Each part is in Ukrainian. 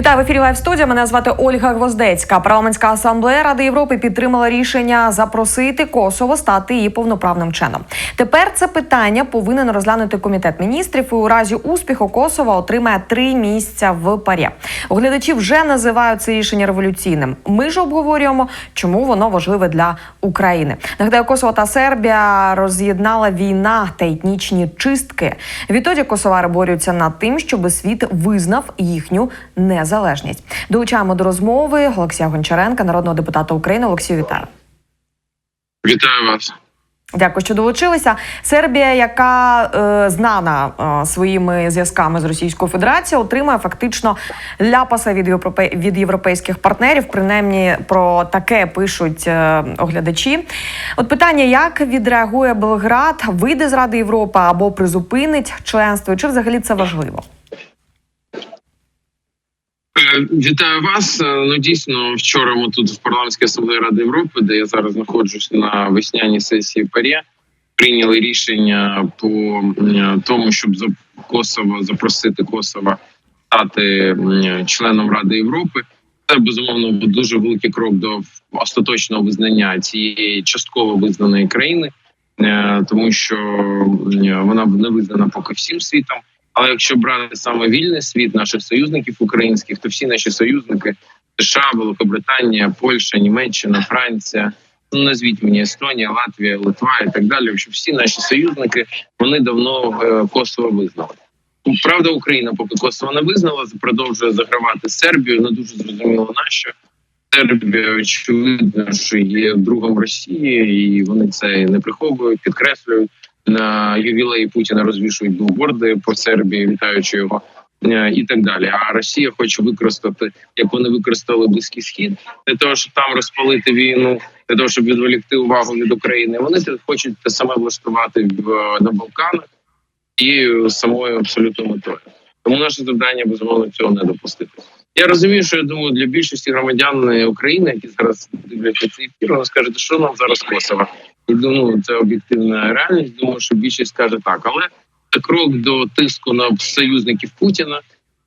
Вітаю в ефірі Лайв студія. Мене звати Ольга Гвоздецька. Парламентська асамблея Ради Європи підтримала рішення запросити Косово стати її повноправним членом. Тепер це питання повинен розглянути комітет міністрів. І у разі успіху Косова отримає три місця в парі. Оглядачі вже називають це рішення революційним. Ми ж обговорюємо, чому воно важливе для України. Нагадаю, Косово та Сербія роз'єднала війна та етнічні чистки. Відтоді косовари борються над тим, щоб світ визнав їхню незалежність. Долучаємо до розмови Олексія Гончаренка, народного депутата України. Олексію, вітаю. Вітаю вас. Дякую, що долучилися. Сербія, яка е, знана е, своїми зв'язками з Російською Федерацією, отримає фактично ляпаса від європе... від європейських партнерів. Принаймні про таке пишуть е, оглядачі. От питання: як відреагує Белград, вийде з Ради Європи або призупинить членство? Чи взагалі це важливо? Е, Вітаю вас. Е, Ну дійсно, вчора ми тут в парламентській асамблеї Ради Європи, де я зараз знаходжусь на весняній сесії ПАРЄ, прийняли рішення по тому, щоб за Косово запросити Косово стати членом Ради Європи. Це безумовно дуже великий крок до остаточного визнання цієї частково визнаної країни, е, тому що вона не визнана поки всім світом. Але якщо брати саме вільний світ наших союзників українських, то всі наші союзники США, Великобританія, Польща, Німеччина, Франція. Ну, назвіть мені Естонія, Латвія, Литва і так далі. Що всі наші союзники вони давно е, Косово визнали. Правда, Україна, поки Косово не визнала, продовжує загравати з Сербією. Не дуже зрозуміло на що. Сербія очевидно, що є другом Росії, і вони це не приховують, підкреслюють на ювілеї Путіна розвішують білборди по Сербії, вітаючи його. е, І так далі, а Росія хоче використати, як вони використали близький схід, для того, щоб там розпалити війну, для того, щоб відволікти увагу від України. Вони хочуть те саме влаштувати в на Балканах і самою абсолютно метою. Тому наше завдання безумовно цього не допустити. Я розумію, що я думаю, для більшості громадян України, які зараз дивляться цей ефір, вони скажуть, що нам зараз Косово. І думаю, це об'єктивна реальність. Думаю, що більшість скаже так, але це крок до тиску на союзників Путіна.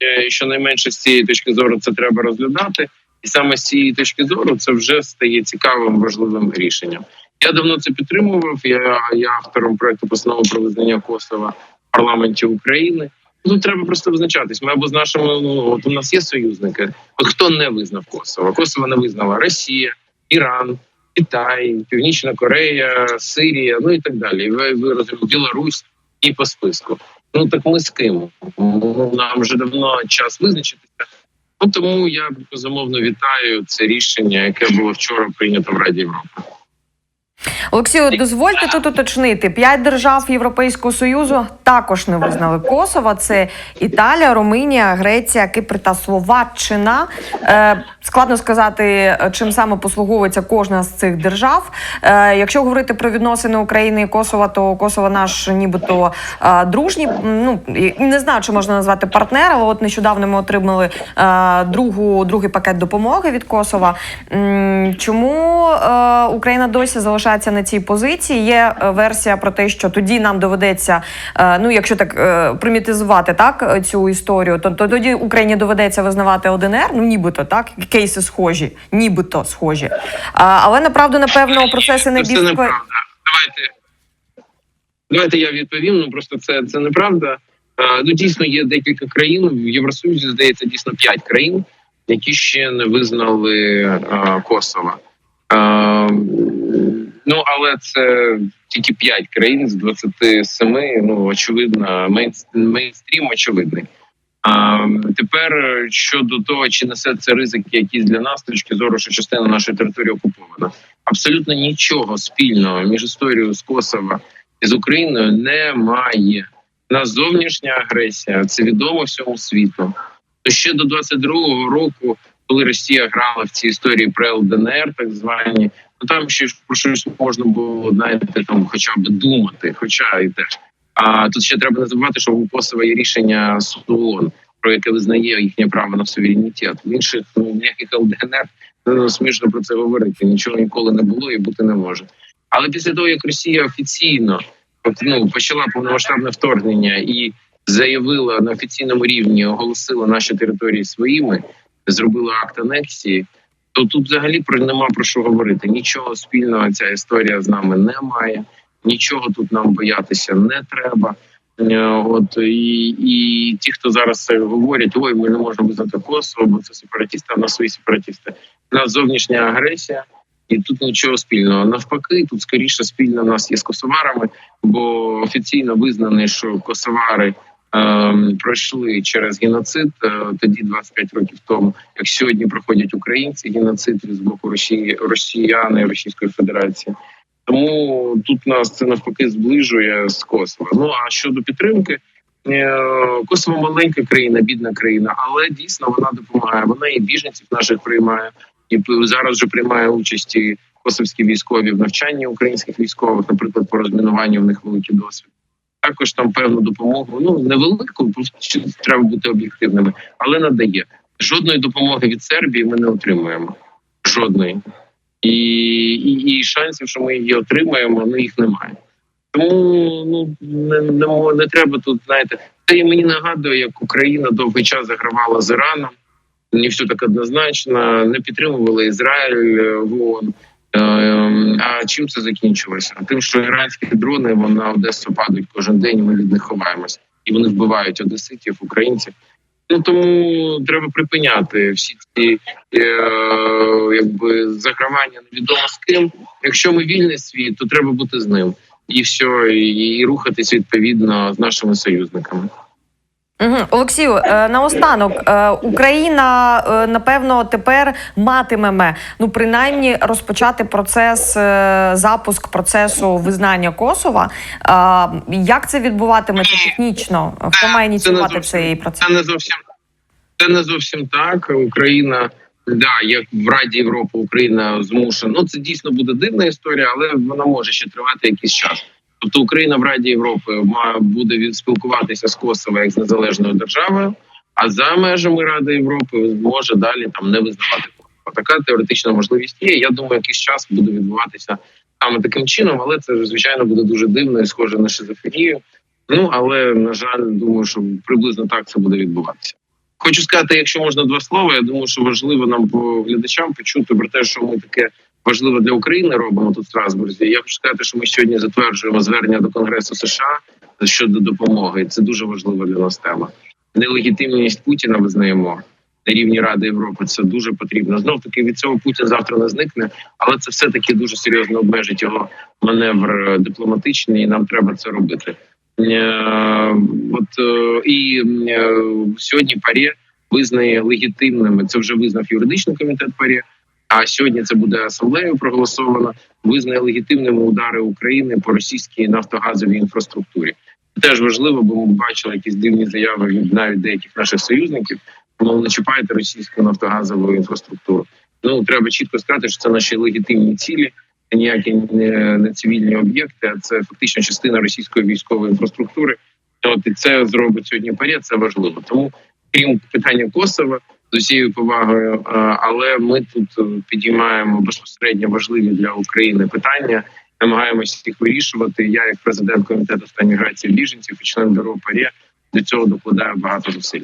Е, Щонайменше з цієї точки зору це треба розглядати, і саме з цієї точки зору це вже стає цікавим важливим рішенням. Я давно це підтримував. Я я автором проекту постанови про визнання Косова в парламенті України. Тут треба просто визначатись. Ми або з нашими ну от у нас є союзники. Хто не визнав Косово? Косово не визнала Росія, Іран, Китай, Північна Корея, Сирія, ну і так далі. Ви, ви Білорусь і по списку. Ну так ми з ким? Ну, Нам вже давно час визначитися. Ну тому я безумовно вітаю це рішення, яке було вчора прийнято в Раді Європи. Олексію, дозвольте тут уточнити: п'ять держав Європейського союзу також не визнали Косова. Це Італія, Румунія, Греція, Кипр та Словаччина. Е, складно сказати, чим саме послуговується кожна з цих держав. Е, якщо говорити про відносини України і Косова, то Косово наш нібито е, дружній. Ну не знаю, чи можна назвати партнер, але от нещодавно ми отримали е, другу другий пакет допомоги від Косова. Чому е, Україна досі залишається? на цій позиції. Є е, версія про те, що тоді нам доведеться, е, ну якщо так е, примітизувати так цю історію, то, то тоді Україні доведеться визнавати ОДНР, ну нібито так, кейси схожі, нібито схожі. А, але направду, напевно, процеси не Це неправда. Давайте давайте я відповім. Ну просто це це неправда. А, ну дійсно є декілька країн в Євросоюзі. Здається, дійсно п'ять країн, які ще не визнали а, Косова. А, Ну але це тільки 5 країн з 27, Ну очевидно, мейнстрім очевидний. А тепер щодо того, чи несе це ризики, якісь для нас, точки зору, що частина нашої території окупована, абсолютно нічого спільного між історією з Косова і з Україною немає. У нас зовнішня агресія, це відомо всьому світу. То ще до 22-го року, коли Росія грала в цій історії про ЛДНР, так звані. Ну там ще про щось можна було знаєте, там, хоча б думати, хоча і теж. А тут ще треба не забувати, що у Косова є рішення суду ООН, про яке визнає їхнє право на суверенітет. В інших ну, ніяких ЛДНР ну, смішно про це говорити. Нічого ніколи не було і бути не може. Але після того як Росія офіційно ну, почала повномасштабне вторгнення і заявила на офіційному рівні, оголосила наші території своїми. зробили акт анексії, то тут взагалі про нема про що говорити. Нічого спільного ця історія з нами не має, нічого тут нам боятися не треба. Е, От і, і ті, хто зараз говорять, ой, ми не можемо визнати Косово, бо це сепаратісти, а в нас свої сепаратісти. У нас зовнішня агресія, і тут нічого спільного. Навпаки, тут скоріше спільно в нас є з косоварами, бо офіційно визнано, що косовари ем, пройшли через геноцид е, тоді 25 років тому, як сьогодні проходять українці геноцид з боку Росії, росіяни Російської Федерації. Тому тут нас це навпаки зближує з Косово. Ну а щодо підтримки, е, Косово маленька країна, бідна країна, але дійсно вона допомагає. Вона і біженців наших приймає, і зараз вже приймає участь і косовські військові в навчанні українських військових, наприклад, по розмінуванню в них великий досвід. Також там певну допомогу, ну невелику, просто треба бути об'єктивними, але надає жодної допомоги від Сербії. Ми не отримуємо жодної і, і, і шансів, що ми її отримаємо, ну їх немає. Тому ну не, не, не треба тут, знаєте, це і мені нагадує, як Україна довгий час загравала з Іраном. Не все так однозначно, не підтримували Ізраїль е, в ООН. Е, А чим це закінчилося? Тим, що іранські дрони вон на Одесу падають кожен день, ми від них ховаємося, і вони вбивають одеситів, українців. Ну тому треба припиняти всі ці е, якби загравання невідомо з ким. Якщо ми вільний світ, то треба бути з ним, і все, і, і рухатись відповідно з нашими союзниками. Угу. Олексію, е, наостанок е, Україна е, напевно тепер матиме ну принаймні розпочати процес запуск процесу визнання Косова. Як це відбуватиметься технічно? Хто має ініціювати цей процес? Це не зовсім це не зовсім так. Україна, да, як в Раді Європи, Україна змушена. Ну це дійсно буде дивна історія, але вона може ще тривати якийсь час. Тобто Україна в Раді Європи має буде спілкуватися з Косово як з незалежною державою, а за межами Ради Європи може далі там не визнавати Косово. Така теоретична можливість є. Я думаю, якийсь час буде відбуватися саме таким чином, але це звичайно буде дуже дивно і схоже на шизофренію. Ну але на жаль, думаю, що приблизно так це буде відбуватися. Хочу сказати, якщо можна два слова, я думаю, що важливо нам по глядачам почути про те, що ми таке важливе для України робимо тут в Страсбурзі. Я хочу сказати, що ми сьогодні затверджуємо звернення до Конгресу США щодо допомоги. Це дуже важлива для нас тема. Нелегітимність Путіна визнаємо на рівні Ради Європи. Це дуже потрібно. Знов таки від цього Путін завтра не зникне, але це все таки дуже серйозно обмежить його маневр е, дипломатичний, і нам треба це робити. Е, От е, і сьогодні ПАРЄ визнає легітимними. Це вже визнав юридичний комітет ПАРЄ. А сьогодні це буде асамблеєю проголосовано. Визнає легітимними удари України по російській нафтогазовій інфраструктурі. Теж важливо, бо ми бачили якісь дивні заяви від навіть деяких наших союзників. Мов не чіпайте російську нафтогазову інфраструктуру. Ну треба чітко сказати, що це наші легітимні цілі, це ніякі не, не цивільні об'єкти, а це фактично частина російської військової інфраструктури. От і це зробить сьогодні парі, це важливо. Тому крім питання Косова з усією повагою, е, але ми тут е, підіймаємо безпосередньо важливі для України питання. Намагаємося їх вирішувати. Я, як президент комітету з міграції біженців і член бюро ПАРЄ, до цього докладаю багато зусиль.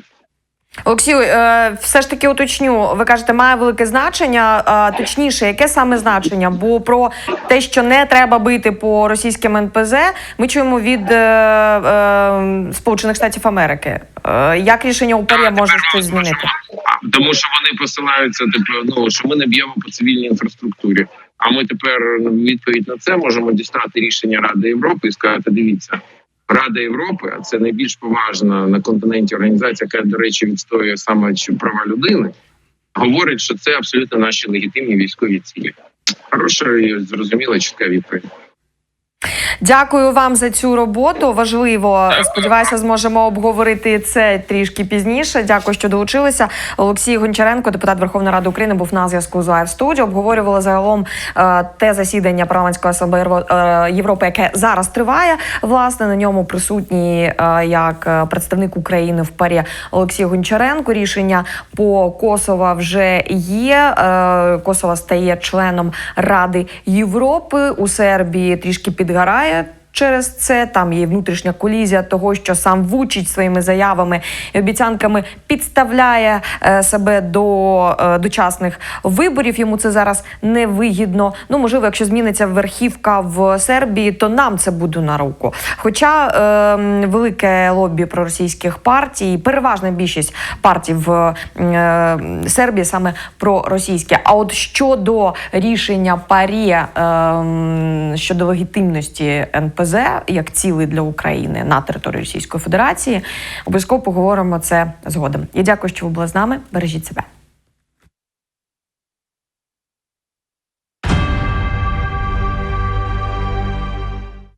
Олексію, е, все ж таки уточню. Ви кажете, має велике значення. Точніше, яке саме значення? Бо про те, що не треба бити по російським НПЗ, ми чуємо від е, е, Сполучених Штатів Америки. Як рішення УПР може щось змінити? Тому що вони посилаються, типу, ну що ми не б'ємо по цивільній інфраструктурі. А ми тепер ну, відповідь на це можемо дістати рішення Ради Європи і сказати: дивіться, Рада Європи, а це найбільш поважна на континенті організація, яка, до речі, відстоює саме права людини. Говорить, що це абсолютно наші легітимні військові цілі. Хороша і зрозуміла чітка відповідь. Дякую вам за цю роботу. Важливо. Сподіваюся, зможемо обговорити це трішки пізніше. Дякую, що долучилися. Олексій Гончаренко, депутат Верховної Ради України, був на зв'язку з Лайв студіо. Обговорювали загалом е, те засідання парламентської асамблеї е, Європи, яке зараз триває. Власне на ньому присутній е, як представник України в парі Олексій Гончаренко. Рішення по Косова вже є. Косово стає членом Ради Європи. У Сербії трішки Yeah. Через це. Там є внутрішня колізія того, що сам Вучич своїми заявами і обіцянками підставляє е, себе до е, дочасних виборів. Йому це зараз невигідно. Ну можливо, якщо зміниться верхівка в Сербії, то нам це буде на руку. Хоча е, велике лобі проросійських партій, переважна більшість партій в е, Сербії саме проросійські. А от щодо рішення парі е, щодо легітимності НПЗ як цілий для України на території Російської Федерації, обов'язково поговоримо це згодом. Я дякую, що ви були з нами. Бережіть себе.